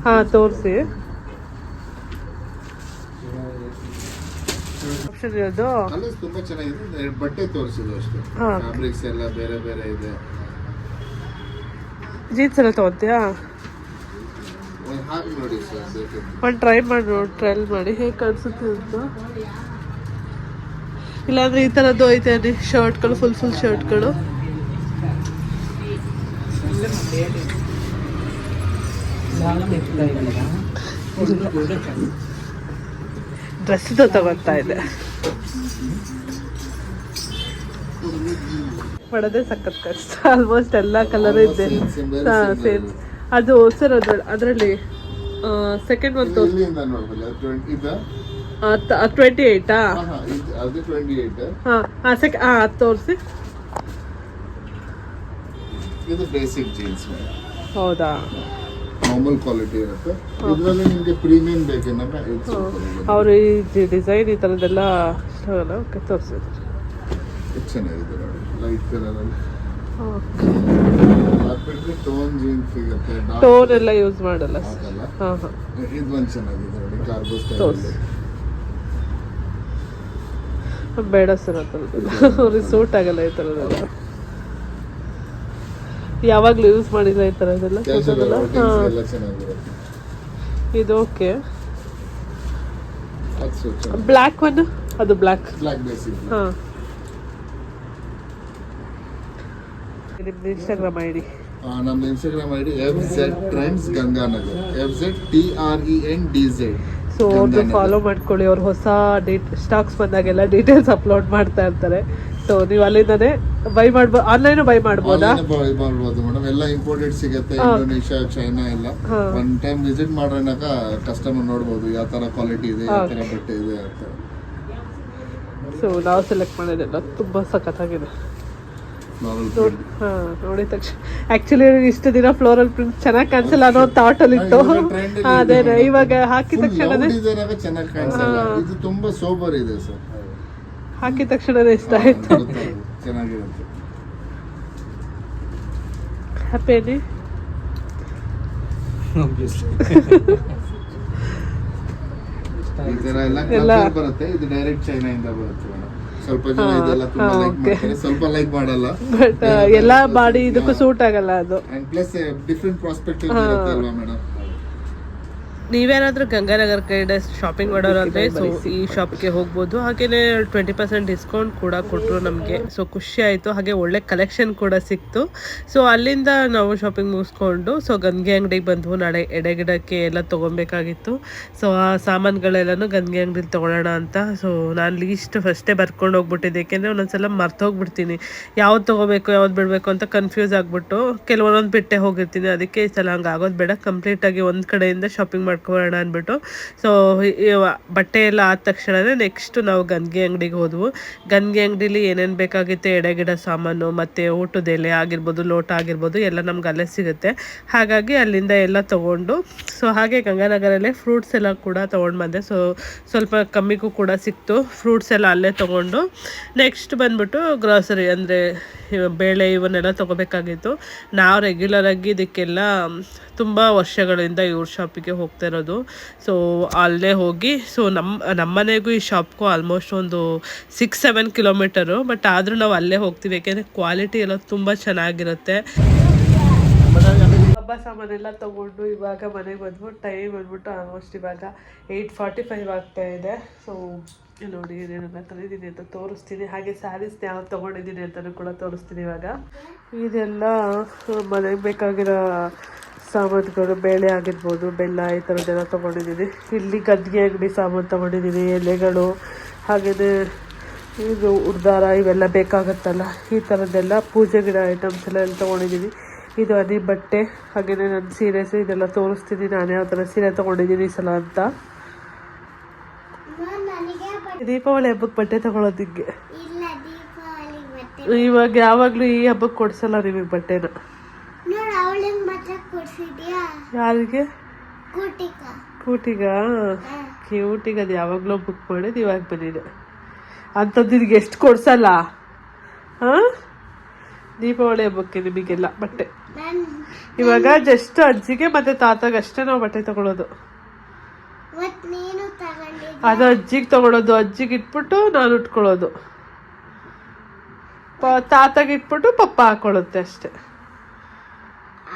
ಹಾಂ ತೋರಿಸಿ. ಇರೋದು ಕಲರ್ಸ್ ತುಂಬಾ ಚೆನ್ನಾಗಿದೆ. ಎರಡು ಬಟ್ಟೆ ತೋರಿಸಿದ್ರು ಅಷ್ಟೇ. ಹಾ. ಫ್ಯಾಬ್ರಿಕ್ಸ್ ಎಲ್ಲ ಬೇರೆ ಬೇರೆ ಇದೆ. ಜೀನ್ಸ್ ಎಲ್ಲ ತಗೋತೀಯಾ? ಒಂದು ಹಾಕಿ ನೋಡಿ ಸರ್ ಒಂದು ಟ್ರೈ ಮಾಡಿ ನೋಡಿ ಟ್ರೈಲ್ ಮಾಡಿ. ಹೇಗೆ ಕಾಣಿಸುತ್ತೆ ಅಂತ? ಇಲ್ಲಾಂದ್ರೆ ಈ ಥರದ್ದು ಐತೆ ಶರ್ಟ್ಗಳು ಫುಲ್ ಫುಲ್ ಶರ್ಟ್ಗಳು ಡ್ರೆಸ್ದು ತಗೋತಾ ಇದೆ. ಮಾಡೋದೇ ಸಖತ್ ಕಷ್ಟ. ಆಲ್ಮೋಸ್ಟ್ ಎಲ್ಲ ಕಲರ್ ಇದೆ. Same similar. ಅದು ಸರ್ ಅದ್ರ ಅದರಲ್ಲಿ ಸೆಕೆಂಡ್ ಒಂದು ಟ್ವೆಂಟಿ ಏಯ್ಟಾ ಹಾ, ಹಾ, ಹಾಂ ಹಾಂ ಸೆಕೆ ಹಾಂ ಅದು ತೋರಿಸಿ. ಹೌದಾ? ನಾರ್ಮಲ್ ಕ್ವಾಲಿಟಿ ಇರುತ್ತೆ. ಇದರಲ್ಲಿ ನಿಮಗೆ ಪ್ರೀಮಿಯಂ ಸ್ವಲ್ಪ ಅವರು ಈ ಡಿಸೈನ್ ಈ ಥರದ್ದೆಲ್ಲ ಇಷ್ಟವಲ್ಲ ಓಕೆ ತೋರಿಸಿದ್ರು. ಇದು ಚೆನ್ನಾಗಿದೆ ನೋಡಿ. ಲೈಟ್ ಕಲರ್ ಅಲ್ಲಿ ಅದ್ ಬಿಟ್ರೆ ಟೋನ್ ಜೀನ್ಸ್ ಸಿಗುತ್ತೆ ಟೋನ್ ಎಲ್ಲ ಯೂಸ್ ಮಾಡಲ್ಲ ಆಗಲ್ಲ ಹಾಂ ಹಾಂ. ಇದು ಒಂದು ಚೆನ್ನಾಗಿದೆ ನೋಡಿ ಕಾರ್ಗೋ. ಸ್ಟೈಲ್ ಬೇಡ ಸರ್ ಥರದ್ದು ಅವ್ರಿಗೆ ಸೂಟ್ ಆಗಲ್ಲ ಈ ಥರದ್ದೆಲ್ಲ ಯಾವಾಗಲೂ ಯೂಸ್ ಮಾಡಿಲ್ಲ ಈ ಥರದ್ದೆಲ್ಲ ಹಾಂ. ಇದು ಓಕೆ. ಬ್ಲ್ಯಾಕ್ ಒನ್ ಅದು ಬ್ಲ್ಯಾಕ್ ಹಾಂ. ನಿಮ್ದು ಇನ್ಸ್ಟಾಗ್ರಾಮ್ ಐ ಡಿ ನಮ್ಮ Instagram I D F Z trends Ganganagar F Z T R E N D Z so ಅವ್ರದ್ದು ಫಾಲೋ ಮಾಡ್ಕೊಳ್ಳಿ. ಅವ್ರು ಹೊಸ ಡೇಟ್ ಸ್ಟಾಕ್ಸ್ ಬಂದಾಗೆಲ್ಲ ಡೀಟೇಲ್ಸ್ ಅಪ್ಲೋಡ್ ಮಾಡ್ತಾ ಇರ್ತಾರೆ. ಸೊ ನೀವು ಅಲ್ಲಿಂದನೇ ಬೈ ಮಾಡ್ಬೋದು ಆನ್ಲೈನ್ ಬೈ ಮಾಡ್ಬೋದಾ? ಮಾಡ್ಬೋದು ಮೇಡಮ್ ಎಲ್ಲ ಇಂಪೋರ್ಟೆಡ್ ಸಿಗುತ್ತೆ ಇಂಡೋನೇಷಿಯಾ ಚೈನಾ ಎಲ್ಲ. ಒನ್ ಟೈಮ್ ವಿಸಿಟ್ ಮಾಡೋಣಕ ಕಸ್ಟಮರ್ ನೋಡ್ಬೋದು ಯಾವ ತರ ಕ್ವಾಲಿಟಿ ಇದೆ ಯಾವ ತರ ಬಟ್ಟೆ ಇದೆ ಅಂತ. ಸೊ ನಾವು ಸೆಲೆಕ್ಟ್ ಮಾಡಿದ್ದೆಲ್ಲ ತುಂಬಾ ಸಖತ್ತಾಗಿದೆ. ನೋಡಿ ನೋಡಿದ ತಕ್ಷಣ. ಆ್ಯಕ್ಚುಲಿ ಇಷ್ಟು ದಿನ ಫ್ಲೋರಲ್ ಪ್ರಿಂಟ್ ಚೆನ್ನಾಗಿ ಕಾಣಿಸಲ್ಲ ಅನ್ನೋ ಇತ್ತು ಇವಾಗ ಅಲ್ಲಿ ಅದೇ ಇದೆ. ಇವಾಗ ಹಾಕಿದ ತಕ್ಷಣ ಚೆನ್ನಾಗಿ ಕಾಣಿಸಲ್ಲ. ಇದು ತುಂಬಾ ಸೋಬರ್ ಇದೆ ಸರ್ ಹಾಕಿದ ತಕ್ಷಣ ಇಷ್ಟ ಆಯ್ತು. ಚೆನ್ನಾಗಿರುತ್ತೆ. ಹ್ಯಾಪಿ ಎಲ್ಲ ಬರುತ್ತೆ. ಇದು ಡೈರೆಕ್ಟ್ ಚೈನಾ ಇಂದ ಬರುತ್ತೆ ಮೇಡಮ್ ಸ್ವಲ್ಪ ಜನ ಇದೆಲ್ಲ ತುಂಬಾ ಲೈಕ್ ಮಾಡ್ತಾರೆ. ಸ್ವಲ್ಪ ಲೈಕ್ ಮಾಡಲ್ಲ. ಬಟ್ ಎಲ್ಲ ಬಾಡಿ ಇದಕ್ಕೂ ಸೂಟ್ ಆಗಲ್ಲ ಅದು. And plus different prospective. ಇರುತ್ತೆ ಅಲ್ವಾ ಮೇಡಮ್ ನೀವೇನಾದ್ರೂ ಗಂಗಾನಗರ್ ಕಡೆ ಶಾಪಿಂಗ್ ಮಾಡೋರಾದ್ರೆ ಸೊ ಈ ಶಾಪ್ಗೆ ಹೋಗ್ಬೋದು. ಹಾಗೇನೆ ಟ್ವೆಂಟಿ ಪರ್ಸೆಂಟ್ ಡಿಸ್ಕೌಂಟ್ ಕೂಡ ಕೊಟ್ಟರು ನಮಗೆ. ಸೊ ಖುಷಿ ಆಯಿತು. ಹಾಗೆ ಒಳ್ಳೆ ಕಲೆಕ್ಷನ್ ಕೂಡ ಸಿಕ್ತು. ಸೊ ಅಲ್ಲಿಂದ ನಾವು ಶಾಪಿಂಗ್ ಮುಗಿಸ್ಕೊಂಡು ಸೊ ಗಂಗೆ ಅಂಗಡಿಗೆ ಬಂದ್ವು. ನಾಳೆ ಎಡೆಗಿಡಕ್ಕೆ ಎಲ್ಲ ತೊಗೊಬೇಕಾಗಿತ್ತು ಸೊ ಆ ಸಾಮಾನುಗಳೆಲ್ಲನೂ ಗಂಗೆ ಅಂಗಡಿಲಿ ತೊಗೊಳ್ಳೋಣ ಅಂತ. ಸೊ ನಾನು ಲೀಸ್ಟ್ ಫಸ್ಟೇ ಬರ್ಕೊಂಡು ಹೋಗ್ಬಿಟ್ಟಿದ್ದೆ. ಏಕೆಂದರೆ ಒಂದೊಂದ್ಸಲ ಮರ್ತೋಗ್ಬಿಡ್ತೀನಿ. ಯಾವ್ದು ತೊಗೋಬೇಕು ಯಾವ್ದು ಬಿಡಬೇಕು ಅಂತ ಕನ್ಫ್ಯೂಸ್ ಆಗಿಬಿಟ್ಟು ಕೆಲವೊಂದೊಂದು ಬಿಟ್ಟೆ ಹೋಗಿರ್ತೀನಿ. ಅದಕ್ಕೆ ಈ ಸಲ ಹಂಗೆ ಆಗೋದು ಬೇಡ. ಕಂಪ್ಲೀಟಾಗಿ ಒಂದು ಕಡೆಯಿಂದ ಶಾಪಿಂಗ್ ಮಾಡ್ಕೊಳ್ಳೋಣ ಅಂದ್ಬಿಟ್ಟು. ಸೊ ಬಟ್ಟೆ ಎಲ್ಲ ಆದ ತಕ್ಷಣವೇ ನೆಕ್ಸ್ಟ್ ನಾವು ಗಂಗೆ ಅಂಗಡಿಗೆ ಹೋದ್ವು. ಗಂಗೆ ಅಂಗಡಿಲಿ ಏನೇನು ಬೇಕಾಗಿತ್ತು ಎಡೆಗಿಡ ಸಾಮಾನು, ಮತ್ತು ಊಟದ ಎಲೆ ಆಗಿರ್ಬೋದು, ಲೋಟ ಆಗಿರ್ಬೋದು, ಎಲ್ಲ ನಮ್ಗೆ ಅಲ್ಲೇ ಸಿಗುತ್ತೆ. ಹಾಗಾಗಿ ಅಲ್ಲಿಂದ ಎಲ್ಲ ತೊಗೊಂಡು ಸೊ ಹಾಗೆ ಗಂಗಾನಗರಲ್ಲೇ ಫ್ರೂಟ್ಸ್ ಎಲ್ಲ ಕೂಡ ತೊಗೊಂಡು ಬಂದೆ. ಸೊ ಸ್ವಲ್ಪ ಕಮ್ಮಿಗೂ ಕೂಡ ಸಿಕ್ತು. ಫ್ರೂಟ್ಸ್ ಎಲ್ಲ ಅಲ್ಲೇ ತೊಗೊಂಡು ನೆಕ್ಸ್ಟ್ ಬಂದ್ಬಿಟ್ಟು ಗ್ರಾಸರಿ ಅಂದರೆ ಬೇಳೆ ಇವನ್ನೆಲ್ಲ ತೊಗೋಬೇಕಾಗಿತ್ತು. ನಾವು ರೆಗ್ಯುಲರಾಗಿ ಇದಕ್ಕೆಲ್ಲ ತುಂಬ ವರ್ಷಗಳಿಂದ ಇವ್ರ ಶಾಪಿಗೆ ಹೋಗ್ತಾ ಇರೋದು. ಸೊ ಅಲ್ಲೇ ಹೋಗಿ ಸೊ ನಮ್ಮ ನಮ್ಮನೆಗೂ ಈ ಶಾಪ್ಗೂ ಆಲ್ಮೋಸ್ಟ್ ಒಂದು ಸಿಕ್ಸ್ ಸೆವೆನ್ ಕಿಲೋಮೀಟರು ಬಟ್ ಆದರೂ ನಾವು ಅಲ್ಲೇ ಹೋಗ್ತೀವಿ. ಯಾಕೆಂದರೆ ಕ್ವಾಲಿಟಿ ಎಲ್ಲ ತುಂಬ ಚೆನ್ನಾಗಿರುತ್ತೆ. ಹಬ್ಬ ಸಾಮಾನೆಲ್ಲ ತೊಗೊಂಡು ಇವಾಗ ಮನೆಗೆ ಬಂದ್ಬಿಟ್ಟು ಟೈಮ್ ಬಂದ್ಬಿಟ್ಟು ಆಲ್ಮೋಸ್ಟ್ ಇವಾಗ ಏಯ್ಟ್ ಫಾರ್ಟಿ ಫೈವ್ ಆಗ್ತಾ ಇದೆ. ಸೊ ನೋಡಿ, ಏನೇನೆಲ್ಲ ತಂದಿದ್ದೀನಿ ಅಂತ ತೋರಿಸ್ತೀನಿ. ಹಾಗೆ ಸ್ಯಾರೀಸ್ ಯಾವ್ದು ತೊಗೊಂಡಿದ್ದೀನಿ ಅಂತಲೂ ಕೂಡ ತೋರಿಸ್ತೀನಿ ಇವಾಗ. ಇದೆಲ್ಲ ಮನೆಗೆ ಬೇಕಾಗಿರೋ ಸಾಮಾನುಗಳು ಬೇಳೆ ಆಗಿರ್ಬೋದು ಬೆಲ್ಲ ಈ ಥರದ್ದೆಲ್ಲ ತೊಗೊಂಡಿದ್ದೀನಿ ಇಲ್ಲಿ ಗದ್ಗೆ ಅಂಗಡಿ ಸಾಮಾನು ತೊಗೊಂಡಿದ್ದೀನಿ ಎಲೆಗಳು ಹಾಗೆಯೇ ಇದು ಉಡ್ದಾರ ಇವೆಲ್ಲ ಬೇಕಾಗತ್ತಲ್ಲ ಈ ಥರದ್ದೆಲ್ಲ ಪೂಜೆ ಗಿಡ ಐಟಮ್ಸ್ ಎಲ್ಲ ಎಲ್ಲ ತೊಗೊಂಡಿದ್ದೀನಿ ಇದು ಅದಿ ಬಟ್ಟೆ ಹಾಗೆಯೇ ನನ್ನ ಸೀರೆಸ್ ಇದೆಲ್ಲ ತೋರಿಸ್ತೀನಿ ನಾನು ಯಾವ ಥರ ಸೀರೆ ತೊಗೊಂಡಿದ್ದೀನಿ ಈ ಸಲ ಅಂತ. ದೀಪಾವಳಿ ಹಬ್ಬಕ್ಕೆ ಬಟ್ಟೆ ತೊಗೊಳೋದಕ್ಕೆ? ಇವಾಗ ಯಾವಾಗಲೂ ಈ ಹಬ್ಬಕ್ಕೆ ಕೊಡಿಸಲ್ಲ ನಿಮಗೆ ಬಟ್ಟೆನ? ಕೊಡ್ಸಿದ್ಯಾ? ಯಾರಿಗೆ? ಕೂಟಿಗ? ಕೂಟಿಗ ಕ್ಯೂಟಿಗೆ ಅದು ಯಾವಾಗಲೂ ಬುಕ್ ಮಾಡಿದ್ದು ಇವಾಗ ಬಂದಿದೆ. ಅಂಥದ್ದು ಇದಕ್ಕೆ ಎಷ್ಟು ಕೊಡ್ಸಲ್ಲ? ಹಾಂ? ದೀಪಾವಳಿ ಹಬ್ಬಕ್ಕೆ ನಿಮಗೆಲ್ಲ ಬಟ್ಟೆ. ಇವಾಗ ಜಸ್ಟ್ ಅಜ್ಜಿಗೆ ಮತ್ತೆ ತಾತಗೆ ಅಷ್ಟೇ ನಾವು ಬಟ್ಟೆ ತಗೊಳ್ಳೋದು ತಗೊಂಡಿದ್ದೆ ಅದು ಅಜ್ಜಿಗೆ ತಗೊಳ್ಳೋದು ಅಜ್ಜಿಗೆ ಇಟ್ಬಿಟ್ಟು ನಾನು ಉಟ್ಕೊಳ್ಳೋದು. ತಾತಗೆ ಇಟ್ಬಿಟ್ಟು ಪಪ್ಪ ಹಾಕೊಳ್ಳುತ್ತೆ ಅಷ್ಟೇ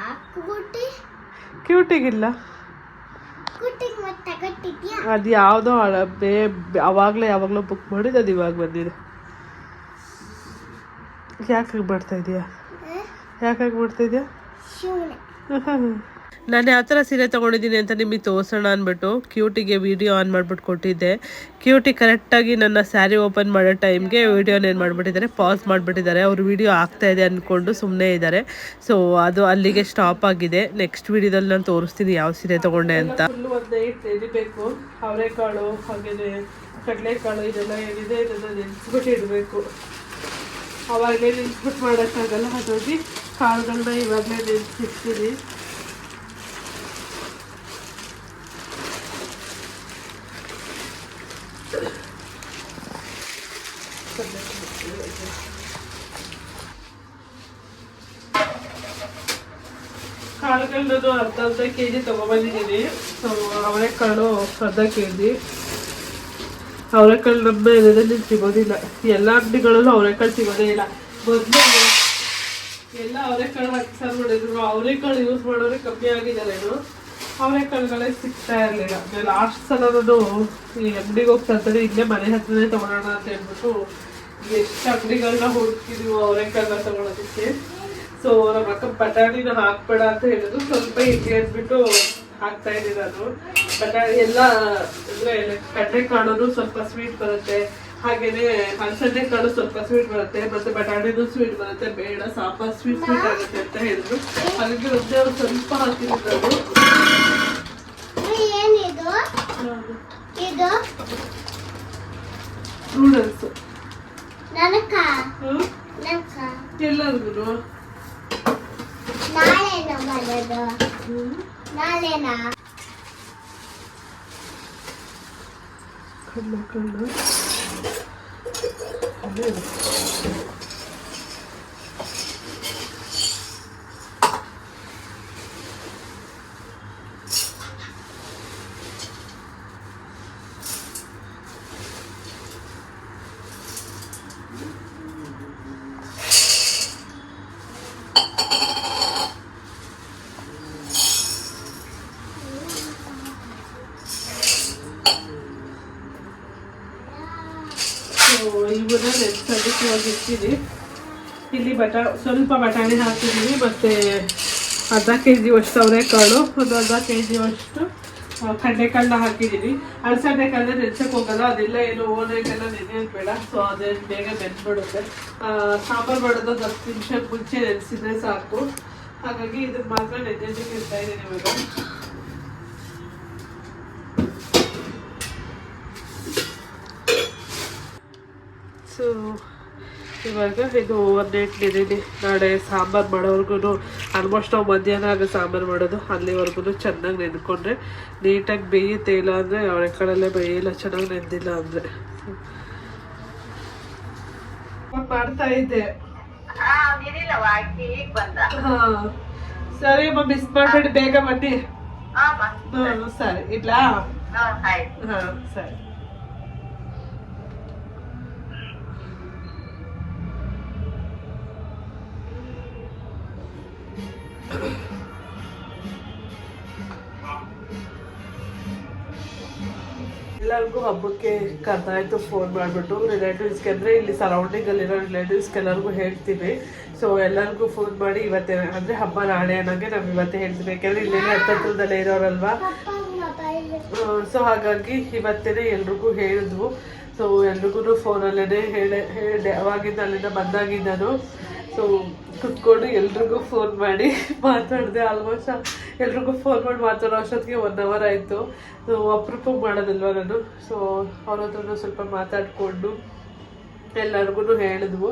ಆ ಕೂಟಿ ಕ್ಯೂಟಿಗಿಲ್ಲ. ಅದು ಯಾವುದೋ ಬೇ ಅವಾಗಲೇ ಯಾವಾಗಲೂ ಬುಕ್ ಮಾಡಿದ್ದು ಅದು ಇವಾಗ ಬಂದಿದೆ. ಯಾಕಾಗಿ ಮಾಡ್ತಾ ಇದೆಯಾ? ಯಾಕಾಗಿ ಮಾಡ್ತಾ ಇದೆಯಾ? ನಾನು ಯಾವ ಥರ ಸೀರೆ ತೊಗೊಂಡಿದ್ದೀನಿ ಅಂತ ನಿಮಗೆ ತೋರಿಸೋಣ ಅಂದ್ಬಿಟ್ಟು ಕ್ಯೂಟಿಗೆ ವೀಡಿಯೋ ಆನ್ ಮಾಡ್ಬಿಟ್ಟು ಕೊಟ್ಟಿದ್ದೆ. ಕ್ಯೂಟಿ ಕರೆಕ್ಟಾಗಿ ನನ್ನ ಸ್ಯಾರಿ ಓಪನ್ ಮಾಡೋ ಟೈಮ್ಗೆ ವೀಡಿಯೋನ ಏನು ಮಾಡಿಬಿಟ್ಟಿದ್ದಾರೆ. ಪಾಸ್ ಮಾಡಿಬಿಟ್ಟಿದ್ದಾರೆ. ಅವ್ರು ವಿಡಿಯೋ ಆಗ್ತಾ ಇದೆ ಅಂದ್ಕೊಂಡು ಸುಮ್ಮನೆ ಇದ್ದಾರೆ. ಸೊ ಅದು ಅಲ್ಲಿಗೆ ಸ್ಟಾಪ್ ಆಗಿದೆ. ನೆಕ್ಸ್ಟ್ ವಿಡಿಯೋದಲ್ಲಿ ನಾನು ತೋರಿಸ್ತೀನಿ ಯಾವ ಸೀರೆ ತೊಗೊಂಡೆ ಅಂತ. ನೆನಿಬೇಕು ಅವರೆಕಾಳು ಕಡಲೆಕಾಳು, ಇದೆಲ್ಲ ಏನಿದೆ ಇದೆಲ್ಲ ನೆನೆಸ್ಬಿಟ್ಟು ಇಡಬೇಕು. ಅವಾಗಲೇ ನೆನೆಸ್ಬಿಟ್ಟು ಮಾಡೋಕ್ಕಾಗಲ್ಲ. ಹಾಗಾಗಿ ಕಾಳುಗಳನ್ನ ಇವಾಗಲೇ ನೆನೆಸಿರ್ತೀನಿ ಕಾಳುಗಳನ್ನೂ ಅರ್ಧ ಅರ್ಧ ಕೆ ಜಿ ತೊಗೊಬಂದಿದ್ದೀನಿ ಅವರೆಕಾಳು ಅರ್ಧ ಕೆ ಜಿ ಅವರೆಕಾಳು ನಮ್ಮ ಏರಿಯಾದಲ್ಲಿ ಸಿಗೋದಿಲ್ಲ. ಎಲ್ಲ ಅಂಗಡಿಗಳಲ್ಲೂ ಅವರೆಕಾಳು ಸಿಗೋದೇ ಇಲ್ಲ. ಮೊದಲು ಎಲ್ಲ ಅವರೆಕಾಳು ಹಾಕಿ ಸಾರು ಮಾಡಿದ್ರು ಅವರೆಕಾಳು ಯೂಸ್ ಮಾಡೋರೆ ಕಮ್ಮಿ ಆಗಿದ್ದಾರೇನು ಅವರೆಕಾಳುಗಳೇ ಸಿಗ್ತಾ ಇರಲಿಲ್ಲ. ಲಾಸ್ಟ್ ಸಲ ನಾನು ಈ ಅಂಗಡಿಗೆ ಹೋಗ್ತಾ ಇರ್ತಾರೆ ಇಲ್ಲೇ ಮನೆ ಹತ್ರನೇ ತಗೊಳ್ಳೋಣ ಅಂತ ಹೇಳ್ಬಿಟ್ಟು ಎಷ್ಟು ಅಂಗಡಿಗಳನ್ನ ಹುಡುಕಿದೀವೋ ಅವರೆಕಾಳನ್ನ ತಗೊಳೋದಕ್ಕೆ. ಸೊ ನಮ್ಮ ಅಕ್ಕ ಬಟಾಣಿನ ಹಾಕ್ಬೇಡ ಅಂತ ಹೇಳಿದ್ರು. ಸ್ವಲ್ಪ ಹಿಂಗೆ ಅಂದ್ಬಿಟ್ಟು ಹಾಕ್ತಾ ಇದ್ದೀನಿ ನಾನು. ಬಟಾಣಿ ಎಲ್ಲ ಅಂದ್ರೆ ಕಡಲೆ ಕಾಳು ಸ್ವಲ್ಪ ಸ್ವೀಟ್ ಬರುತ್ತೆ. ಹಾಗೇನೆ ಹಲಸಂದೆ ಕಾಳು ಸ್ವಲ್ಪ ಸ್ವೀಟ್ ಬರುತ್ತೆ. ಮತ್ತೆ ಬಟಾಣಿನೂ ಸ್ವೀಟ್ ಬರುತ್ತೆ. ಬೇಡ ಸಾಂಬಾರ್ ಸ್ವೀಟ್ ಸ್ವೀಟ್ ಆಗುತ್ತೆ ಅಂತ ಹೇಳಿದ್ರು. ಹಾಗಾಗಿ ಒಂದೇ ಅವ್ರು ಸ್ವಲ್ಪ ಹಾಕಿದ್ರು ನೂಡಲ್ಸ್ ಎಲ್ಲರಿಗೂ ನಾಳೆನ? ಬರೋದು ನಾಳೆನಾ? ಕಣ್ಣು ಕಣ್ಣು. ಸೊ ಇವನ್ನ ನೆನ್ಸೋದಕ್ಕೆ ಒಂದು ಇರ್ತೀನಿ ಇಲ್ಲಿ ಬಟಾ, ಸ್ವಲ್ಪ ಬಟಾಣಿ ಹಾಕಿದ್ದೀನಿ ಮತ್ತು ಅರ್ಧ ಕೆ ಜಿ ಅಷ್ಟು ಅವರೆಕಾಳು ಒಂದು ಅರ್ಧ ಕೆ ಜಿ ಅಷ್ಟು ಕಡಲೆಕಾಳನ್ನ ಹಾಕಿದ್ದೀನಿ ಅಳಸಂಡೆಕಾಳನ್ನ ನೆನ್ಸಕ್ಕೆ ಹೋಗಲ್ಲ, ಅದೆಲ್ಲ ಏನು ಓನ್ ಎಲ್ಲ ನೆನೆಯೋದು ಬೇಡ ಸೊ ಅದೇನು ಬೇಗ ನೆನ್ಬಿಡುತ್ತೆ ಸಾಂಬಾರು ಮಾಡೋದು ಒಂದು ಹತ್ತು ನಿಮಿಷ ಮುಂಚೆ ನೆನೆಸಿದ್ರೆ ಸಾಕು. ಹಾಗಾಗಿ ಇದನ್ನ ಮಾತ್ರ ನೆನೆಯೋದಕ್ಕೆ ಇರ್ತಾ ಇದ್ದೀನಿ ಇವಾಗ. ಸೊ ಇವಾಗ ಇದು ಓವರ್ ನೈಟ್ ನೆನೆದಿ ನಾಳೆ ಸಾಂಬಾರು ಮಾಡೋವರೆಗೂ ಆಲ್ಮೋಸ್ಟ್ ನಾವು ಮಧ್ಯಾಹ್ನ ಆಗ ಸಾಂಬಾರು ಮಾಡೋದು. ಅಲ್ಲಿವರೆಗೂ ಚೆನ್ನಾಗಿ ನೆನ್ಕೊಂಡ್ರೆ. ನೀಟಾಗಿ ಬೇಯುತ್ತೆ ಇಲ್ಲ ಅಂದರೆ ಅವಳೆಕಾಳಲ್ಲೇ ಬೇಯಿಲ್ಲ ಚೆನ್ನಾಗಿ ನೆಂದಿಲ್ಲ ಅಂದರೆ. ಮಾಡ್ತಾ ಇದ್ದೆ. ಸರಿ ಅಮ್ಮ ಮಿಸ್ ಮಾಡಬೇಡಿ ಬೇಗ ಬನ್ನಿ. ಸರಿ. ಇಡ್ಲಾ? ಹಾಂ ಸರಿ. ಎಲ್ಲರಿಗೂ ಹಬ್ಬಕ್ಕೆ ಕರ್ದಾಯ್ತು ಫೋನ್ ಮಾಡಿಬಿಟ್ಟು. ರಿಲೇಟಿವ್ಸ್ಗೆ ಅಂದರೆ ಇಲ್ಲಿ ಸರೌಂಡಿಂಗಲ್ಲಿರೋ ರಿಲೇಟಿವ್ಸ್ಗೆಲ್ಲರಿಗೂ ಹೇಳ್ತೀವಿ. ಸೊ ಎಲ್ಲರಿಗೂ ಫೋನ್ ಮಾಡಿ ಇವತ್ತೇ ಅಂದರೆ ಹಬ್ಬ ನಾಳೆ ಅನ್ನೋಂಗೆ ನಾವು ಇವತ್ತೇ ಹೇಳ್ತೀವಿ. ಯಾಕೆಂದರೆ ಇಲ್ಲೇನೆ ಹತ್ತತ್ರದಲ್ಲೇ ಇರೋರಲ್ವಾ? ಸೊ ಹಾಗಾಗಿ ಇವತ್ತೇ ಎಲ್ರಿಗೂ ಹೇಳಿದ್ವು. ಸೊ ಎಲ್ರಿಗೂ ಫೋನಲ್ಲೇ ಹೇಳಿ ಹೇಳಿದೆ ಅವಾಗಿಂದ ಅಲ್ಲಿಂದ ಬಂದಾಗಿಂದನು ಸೊ ಕುತ್ಕೊಂಡು ಎಲ್ರಿಗೂ ಫೋನ್ ಮಾಡಿ ಮಾತಾಡಿದೆ ಆಲ್ಮೋಸ್ಟ್ ಎಲ್ರಿಗೂ ಫೋನ್ ಮಾಡಿ ಮಾತಾಡೋ ಅಷ್ಟೊತ್ತಿಗೆ ಒನ್ ಅವರ್ ಆಯಿತು. ಸೊ ಅಪ್ರೂಪ ಮಾಡೋದಲ್ವ ನಾನು? ಸೊ ಅವ್ರ ಹತ್ರನೂ ಸ್ವಲ್ಪ ಮಾತಾಡಿಕೊಂಡು ಎಲ್ಲರಿಗೂ ಹೇಳಿದ್ವು.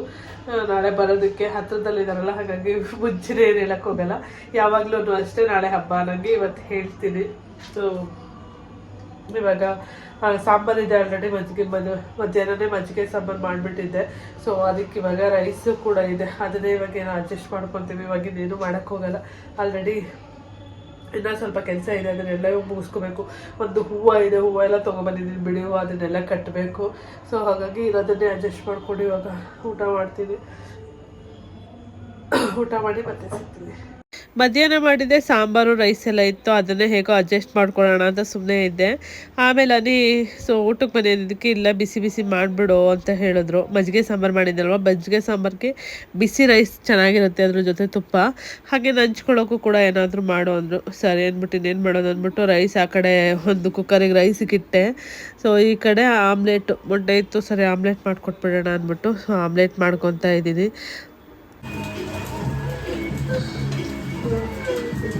ನಾಳೆ ಬರೋದಕ್ಕೆ ಹತ್ತಿರದಲ್ಲಿದ್ದಾರಲ್ಲ ಹಾಗಾಗಿ ಮುಂಚೆನೇ ಏನು ಹೇಳಕ್ಕೆ ಹೋಗಲ್ಲ. ಯಾವಾಗಲೂ ಅಷ್ಟೇ ನಾಳೆ ಹಬ್ಬ. ನನಗೆ ಇವತ್ತು ಹೇಳ್ತೀನಿ. ಸೊ ಇವಾಗ ಸಾಂಬಾರಿದೆ ಆಲ್ರೆಡಿ ಮಜ್ಜಿಗೆ ಮದು, ಮಧ್ಯಾಹ್ನನೇ ಮಜ್ಜಿಗೆ ಸಾಂಬಾರು ಮಾಡಿಬಿಟ್ಟಿದ್ದೆ. ಸೊ ಅದಕ್ಕೆ ಇವಾಗ ರೈಸು ಕೂಡ ಇದೆ. ಅದನ್ನೇ ಇವಾಗ ಏನೋ ಅಡ್ಜಸ್ಟ್ ಮಾಡ್ಕೊತೀವಿ. ಇವಾಗ ಇನ್ನೇನು ಮಾಡೋಕ್ಕೆ ಹೋಗಲ್ಲ. ಆಲ್ರೆಡಿ ಇನ್ನೂ ಸ್ವಲ್ಪ ಕೆಲಸ ಇದೆ. ಅದನ್ನೆಲ್ಲ ಮುಗಿಸ್ಕೋಬೇಕು. ಒಂದು ಹೂವು ಇದೆ. ಹೂವು ಎಲ್ಲ ತೊಗೊಬಂದಿದ್ದೀನಿ ಬಿಡಿ. ಹೂವು ಅದನ್ನೆಲ್ಲ ಕಟ್ಟಬೇಕು ಸೊ ಹಾಗಾಗಿ ಇರೋದನ್ನೇ ಅಡ್ಜಸ್ಟ್ ಮಾಡಿಕೊಂಡು ಇವಾಗ ಊಟ ಮಾಡ್ತೀನಿ. ಊಟ ಮಾಡಿ ಮತ್ತೆ ಸಿಗ್ತೀನಿ. ಮಧ್ಯಾಹ್ನ ಮಾಡಿದ್ದೆ ಸಾಂಬಾರು ರೈಸ್ ಎಲ್ಲ ಇತ್ತು, ಅದನ್ನೇ ಹೇಗೋ ಅಡ್ಜಸ್ಟ್ ಮಾಡ್ಕೊಳ್ಳೋಣ ಅಂತ ಸುಮ್ಮನೆ ಇದ್ದೆ. ಆಮೇಲೆ ಅನಿ, ಸೊ, ಊಟಕ್ಕೆ ಬಂದಿದ್ದಕ್ಕೆ ಇಲ್ಲ, ಬಿಸಿ ಬಿಸಿ ಮಾಡಿಬಿಡು ಅಂತ ಹೇಳಿದ್ರು. ಮಜ್ಜಿಗೆ ಸಾಂಬಾರು ಮಾಡಿದ್ದಲ್ವ ಮಜ್ಜಿಗೆ ಸಾಂಬಾರಿಗೆ ಬಿಸಿ ರೈಸ್ ಚೆನ್ನಾಗಿರುತ್ತೆ ಅದ್ರ ಜೊತೆ ತುಪ್ಪ. ಹಾಗೆ ನಂಚ್ಕೊಳ್ಳೋಕ್ಕೂ ಕೂಡ ಏನಾದರೂ ಮಾಡು ಅಂದರು. ಸರಿ, ಅಂದ್ಬಿಟ್ಟು, ಇನ್ನೇನು ಮಾಡೋದು? ಅಂದ್ಬಿಟ್ಟು ರೈಸ್ ಆ ಕಡೆ ಒಂದು ಕುಕ್ಕರಿಗೆ ರೈಸ್ ಸೊ ಈ ಕಡೆ ಆಮ್ಲೆಟ್ ಮೊಟ್ಟೆ ಇತ್ತು, ಸರಿ ಆಮ್ಲೆಟ್ ಮಾಡಿಕೊಟ್ಬಿಡೋಣ ಅಂದ್ಬಿಟ್ಟು ಸೊ ಆಮ್ಲೆಟ್ ಮಾಡ್ಕೊತಾ ಇದ್ದೀನಿ.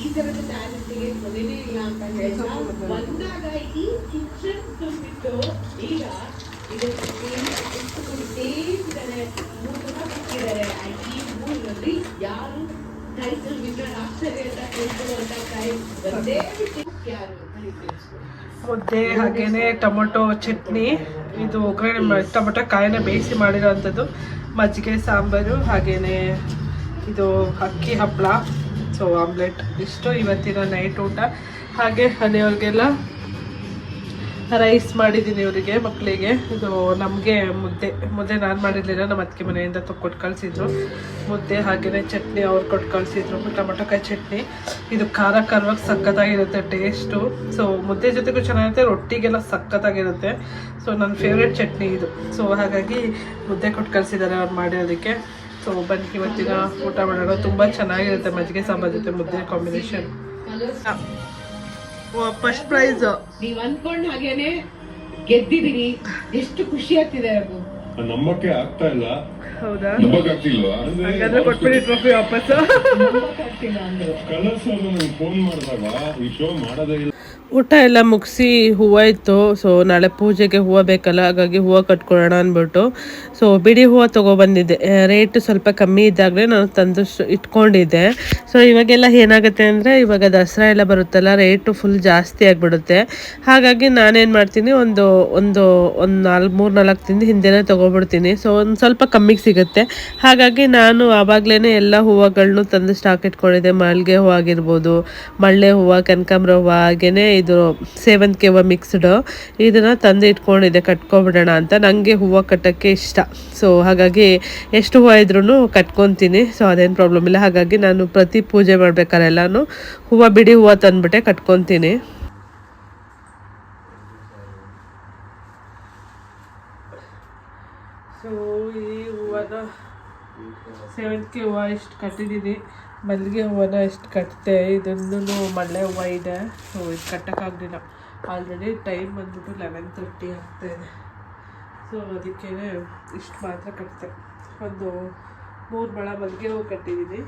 ಈ ತರದ ಟ್ಯಾಲೆಂಟ್ಗೆ ಕೊನೆನೇ ಇಲ್ಲ ಅಂತ ಹೇಳ್ತಾ ಬಂದಾಗ ಈ ಕಿಚನ್ ತುಂಬಿಟ್ಟು ಈಗ ಇದಕ್ಕೆ ಸೇರಿಸಿದ್ದಾರೆ. ಮೂರು ಜನ ಬಿಟ್ಟಿದ್ದಾರೆ ಈ ಮೂರಲ್ಲಿ ಯಾರು ಟೈಟಲ್ ವಿನ್ನರ್ ಆಗ್ತಾರೆ ಅಂತ ಹೇಳ್ಕೊಳ್ಳುವಂತ ಟೈಮ್ ಬಂದೇ ಯಾರು ಮುದ್ದೆ ಹಾಗೇನೆ ಟೊಮೊಟೊ ಚಟ್ನಿ, ಇದು ಒಗ್ಗರಣೆ ಟೊಮೊಟೊ ಕಾಯಿನ ಬೇಯಿಸಿ ಮಾಡಿರೋವಂಥದ್ದು ಮಜ್ಜಿಗೆ, ಸಾಂಬಾರು, ಹಾಗೇನೆ ಇದು ಅಕ್ಕಿ ಹಪ್ಪಳ ಸೊ ಆಮ್ಲೆಟ್, ಇಷ್ಟು ಇವತ್ತಿನ ನೈಟ್ ಊಟ. ಹಾಗೆ ಮನೆಯವ್ರಿಗೆಲ್ಲ ರೈಸ್ ಮಾಡಿದ್ದೀನಿ ಇವರಿಗೆ, ಮಕ್ಕಳಿಗೆ. ಇದು ನಮಗೆ ಮುದ್ದೆ ಮುದ್ದೆ ನಾನು ಮಾಡಿರಲಿಲ್ಲ, ನಮ್ಮ ಅತ್ತಿಗೆ ಮನೆಯಿಂದ ಕೊಟ್ಟು ಕಳಿಸಿದ್ರು. ಮುದ್ದೆ ಹಾಗೆಯೇ ಚಟ್ನಿ ಅವ್ರು ಕೊಟ್ಟು ಕಳಿಸಿದ್ರು ಟೊಮೊಟೊಕಾಯಿ ಚಟ್ನಿ. ಇದು ಖಾರ ಖಾರವಾಗಿ ಸಖತ್ತಾಗಿರುತ್ತೆ ಟೇಸ್ಟು. ಸೊ ಮುದ್ದೆ ಜೊತೆಗೂ ಚೆನ್ನಾಗಿರುತ್ತೆ, ರೊಟ್ಟಿಗೆಲ್ಲ ಸಖತ್ತಾಗಿರುತ್ತೆ ಸೊ ನನ್ನ ಫೇವ್ರೆಟ್ ಚಟ್ನಿ ಇದು. ಸೊ ಹಾಗಾಗಿ ಮುದ್ದೆ ಕೊಟ್ಟು ಕಳಿಸಿದ್ದಾರೆ ಅವ್ರು ಮಾಡಿರೋದಕ್ಕೆ. ಸೊ ಬನ್ನಿ ಇವತ್ತಿನ ಊಟ ಮಾಡೋಣ ತುಂಬ ಚೆನ್ನಾಗಿರುತ್ತೆ ಮಜ್ಜಿಗೆ ಸಾಂಬಾರ್ ಜೊತೆ ಮುದ್ದೆ ಕಾಂಬಿನೇಷನ್ ಫಸ್ಟ್ ಪ್ರೈಸ್ ನೀವ್ ಅನ್ಕೊಂಡ ಹಾಗೇನೆ ಗೆದ್ದಿದೀನಿ. ಎಷ್ಟು ಖುಷಿ ಆಗ್ತಿದೆ ರಘು ನಂಬಕ್ಕೆ ಆಗ್ತಾ ಇಲ್ಲ. ಹೌದಾ? ಹಾಗಾದ್ರೆ ಕೊಟ್ಬಿಡಿ ಟ್ರೋಫಿ ವಾಪಸ್ ಕಲರ್ಸ್ ಫೋನ್ ಮಾಡಿದಾಗ ಈ ಶೋ ಮಾಡೋದೇ ಇಲ್ಲ. ಊಟ ಎಲ್ಲ ಮುಗಿಸಿ ಹೂವು ಇತ್ತು. ಸೊ ನಾಳೆ ಪೂಜೆಗೆ ಹೂವು ಬೇಕಲ್ಲ, ಹಾಗಾಗಿ ಹೂವು ಕಟ್ಕೊಳ್ಳೋಣ ಅಂದ್ಬಿಟ್ಟು. ಸೊ ಬಿಡಿ ಹೂವು ತೊಗೊಬಂದಿದ್ದೆ ರೇಟ್ ಸ್ವಲ್ಪ ಕಮ್ಮಿ ಇದ್ದಾಗಲೇ ನಾನು ತಂದು ಇಟ್ಕೊಂಡಿದ್ದೆ. ಸೊ ಇವಾಗೆಲ್ಲ ಏನಾಗುತ್ತೆ ಅಂದರೆ, ಇವಾಗ ದಸರಾ ಎಲ್ಲ ಬರುತ್ತಲ್ಲ ರೇಟು ಫುಲ್ ಜಾಸ್ತಿ ಆಗಿಬಿಡುತ್ತೆ. ಹಾಗಾಗಿ ನಾನೇನು ಮಾಡ್ತೀನಿ, ಒಂದು ಒಂದು ಒಂದು ನಾಲ್ಕು, ಮೂರು, ನಾಲ್ಕು ತಿಂದು ಹಿಂದೆನೇ ತೊಗೊಬಿಡ್ತೀನಿ. ಸೊ ಒಂದು ಸ್ವಲ್ಪ ಕಮ್ಮಿಗೆ ಸಿಗುತ್ತೆ. ಹಾಗಾಗಿ ನಾನು ಆವಾಗಲೇ ಎಲ್ಲ ಹೂವುಗಳನ್ನೂ ತಂದು ಸ್ಟಾಕ್ ಇಟ್ಕೊಂಡಿದ್ದೆ. ಮಲ್ಲಿಗೆ ಹೂವು ಆಗಿರ್ಬೋದು, ಮಳ್ಳೆ ಹೂವು, ಕನಕಾಂಬ್ರ ಹೂವು ಹಾಗೆಯೇ ಇದು ಸೇವಂತಿಗೆ ಹೂವು ಮಿಕ್ಸ್ಡ್ ಇದನ್ನು ತಂದು ಇಟ್ಕೊಂಡಿದ್ದೆ ಕಟ್ಕೊಬಿಡೋಣ ಅಂತ. ನನಗೆ ಹೂವು ಕಟ್ಟೋಕ್ಕೆ ಇಷ್ಟ. ಸೊ ಹಾಗಾಗಿ ಎಷ್ಟು ಹೂವು ಇದ್ರೂ ಕಟ್ಕೊತೀನಿ. ಸೊ ಅದೇನು ಪ್ರಾಬ್ಲಮ್ ಇಲ್ಲ. ಹಾಗಾಗಿ ನಾನು ಪ್ರತಿ ಪೂಜೆ ಮಾಡಬೇಕಾರೆಲ್ಲಾನು ಹೂವು, ಬಿಡಿ ಹೂವು ತಂದುಬಿಟ್ಟೆ ಕಟ್ಕೊತೀನಿ. ಸೊ ಈ ಹೂವನ ಸೇವಂತಿಗೆ ಹೂವು ಇಷ್ಟು ಕಟ್ಟಿದ್ದೀನಿ ಮಲ್ಲಿಗೆ ಹೂವನ ಎಷ್ಟು ಕಟ್ಟಿದೆ ಇದನ್ನು ಮಳೆ ಹೂವು ಇದೆ. ಸೊ ಇದು ಕಟ್ಟೋಕ್ಕಾಗಲಿಲ್ಲ ಆಲ್ರೆಡಿ ಟೈಮ್ ಬಂದ್ಬಿಟ್ಟು ಲೆವೆನ್ ತರ್ಟಿ ಆಗ್ತಾಯಿದೆ ಸೊ ಅದಕ್ಕೇ ಇಷ್ಟು ಮಾತ್ರ ಕಟ್ಟಿದೆ ಒಂದು ಮೂರು ಬಳ ಮಲ್ಲಿಗೆ ಹೂವು ಕಟ್ಟಿದ್ದೀನಿ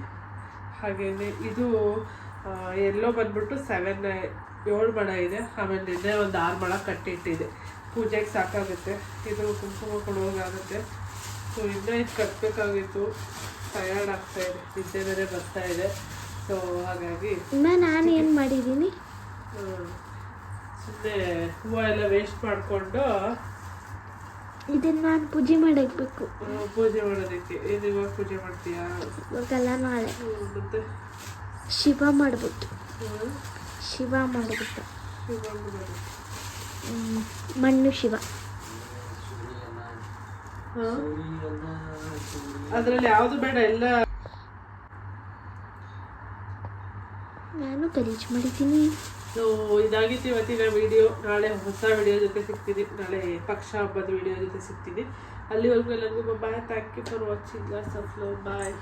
ಹಾಗೆಯೇ ಇದು ಎಲ್ಲೋ ಬಂದ್ಬಿಟ್ಟು ಸೆವೆನ್ ಏಳು ಮಳ ಇದೆ. ಆಮೇಲೆ ನಿನ್ನೆ ಒಂದು ಆರು ಮೊಳ ಕಟ್ಟಿಟ್ಟಿದೆ. ಪೂಜೆಗೆ ಸಾಕಾಗುತ್ತೆ. ಇದು ಕುಂಕುಮ ಕೊಡುವಾಗುತ್ತೆ ಸೊ ಇನ್ನೂ ಇದು ಕಟ್ಟಬೇಕಾಗಿತ್ತು ಟಯರ್ಡ್ ಆಗ್ತಾ ಇದೆ. ನಿದ್ದೆ ಬೇರೆ ಬರ್ತಾ ಇದೆ. ಸೊ ಹಾಗಾಗಿ ನಾನು ಏನು ಮಾಡಿದ್ದೀನಿ ಸುಮ್ಮನೆ ಹೂವು ಎಲ್ಲ ವೇಸ್ಟ್ ಮಾಡಿಕೊಂಡು ಇದನ್ನ ನಾನು ಪೂಜೆ ಮಾಡಬೇಕು ಪೂಜೆ ಮಾಡೋದಕ್ಕೆ. ಇದು ಇವಾಗ ಪೂಜೆ ಮಾಡ್ತೀಯಾ? ಇವಾಗೆಲ್ಲ ನಾಳೆ. ಮತ್ತೆ? ಶಿವ ಮಾಡ್ಬಿಟ್ಟು. ಶಿವ ಮಾಡ್ಬಿಟ್ಟು. ಶಿವ ಮಾಡೋದು. ಮಣ್ಣು ಶಿವ? ಅದ್ರಲ್ಲಿ ಯಾವುದು ಬೇಡ ಎಲ್ಲ ನಾನು ಗಲೀಜು ಮಾಡಿದ್ದೀನಿ. ಸೊ ಇದಾಗಿತ್ತು ಇವತ್ತಿನ ವಿಡಿಯೋ ನಾಳೆ ಹೊಸ ವಿಡಿಯೋ ಜೊತೆ ಸಿಗ್ತೀನಿ. ನಾಳೆ ಪಕ್ಷ ಹಬ್ಬದ ವಿಡಿಯೋ ಜೊತೆ ಸಿಗ್ತೀನಿ. ಅಲ್ಲಿವರೆಗೂ ಎಲ್ಲರಿಗೂ bye thank you for watching lots of love bye